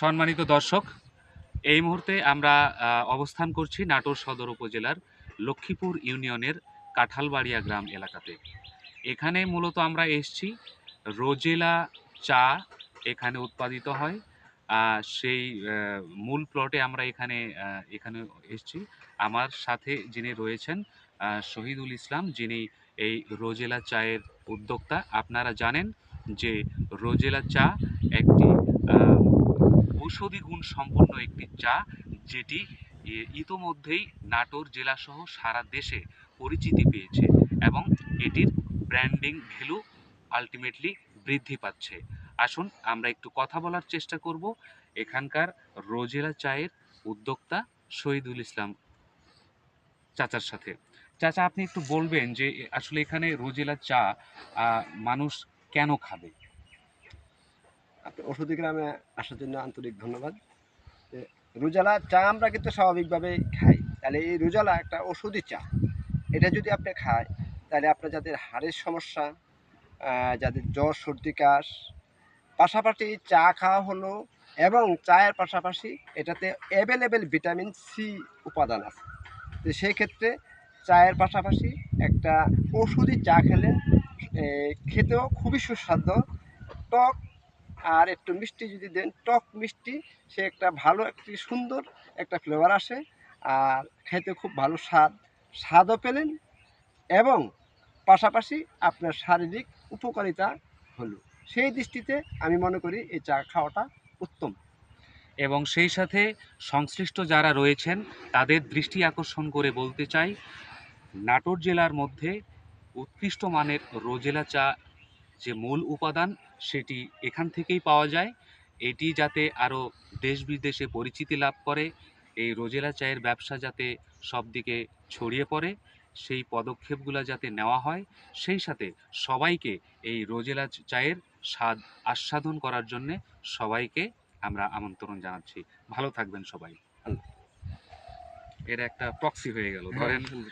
সম্মানিত দর্শক, এই মুহূর্তে আমরা অবস্থান করছি নাটোর সদর উপজেলার লক্ষ্মীপুর ইউনিয়নের কাঁঠালবাড়িয়া গ্রাম এলাকাতে। এখানে মূলত আমরা এসছি, রোজেলা চা এখানে উৎপাদিত হয় সেই মূল প্লটে আমরা এখানে এখানে এসছি। আমার সাথে যিনি রয়েছেন শহীদুল ইসলাম, যিনি এই রোজেলা চায়ের উদ্যোক্তা, আপনারা জানেন যে রোজেলা চা একটি ঔষধি গুণ সম্পন্ন একটি চা যেটি ইতোমধ্যেই নাটোর জেলাসহ সারা দেশে পরিচিতি পেয়েছে এবং এটির ব্র্যান্ডিং ভ্যালু আলটিমেটলি বৃদ্ধি পাচ্ছে। আসুন আমরা একটু কথা বলার চেষ্টা করব এখানকার রোজেলা চায়ের উদ্যোক্তা শহীদুল ইসলাম চাচার সাথে। চাচা, আপনি একটু বলবেন যে আসলে এখানে রোজেলা চা মানুষ কেন খাবে? আপনি ওষুধি গ্রামে আসার জন্য আন্তরিক ধন্যবাদ। রুজালা চা আমরা কিন্তু স্বাভাবিকভাবে খাই। তাহলে এই রুজালা একটা ওষুধি চা। এটা যদি আপনি খায়, তাহলে আপনার যাদের হাড়ের সমস্যা যাদের জ্বর, সর্দি, কাশ, পাশাপাশি চা খাওয়া হলো এবং চায়ের পাশাপাশি এটাতে অ্যাভেলেবেল ভিটামিন সি উপাদান আছে। তো সেই ক্ষেত্রে চায়ের পাশাপাশি একটা ওষুধি চা খেলে খেতেও খুবই সুস্বাদু। টক আর একটু মিষ্টি যদি দেন, টক মিষ্টি, সে একটা ভালো, একটি সুন্দর একটা ফ্লেভার আসে। আর খেতে খুব ভালো স্বাদ, স্বাদও পেলেন এবং পাশাপাশি আপনার শারীরিক উপকারিতা হলো। সেই দৃষ্টিতে আমি মনে করি এই চা খাওয়াটা উত্তম। এবং সেই সাথে সংশ্লিষ্ট যারা রয়েছেন, তাদের দৃষ্টি আকর্ষণ করে বলতে চাই, নাটোর জেলার মধ্যে উৎকৃষ্ট মানের রোজেলা চা যে মূল উপাদান সেটি এখান থেকেই পাওয়া যায়। এটি যাতে আরও দেশ বিদেশে পরিচিতি লাভ করে এই রোজেলা চায়ের ব্যবসা যাতে সব দিকে ছড়িয়ে পড়ে সেই পদক্ষেপগুলো যাতে নেওয়া হয় সেই সাথে সবাইকে এই রোজেলা চায়ের স্বাদ আস্বাদন করার জন্যে সবাইকে আমরা আমন্ত্রণ জানাচ্ছি। ভালো থাকবেন সবাই। এর একটা প্রক্সি হয়ে গেল ধরেন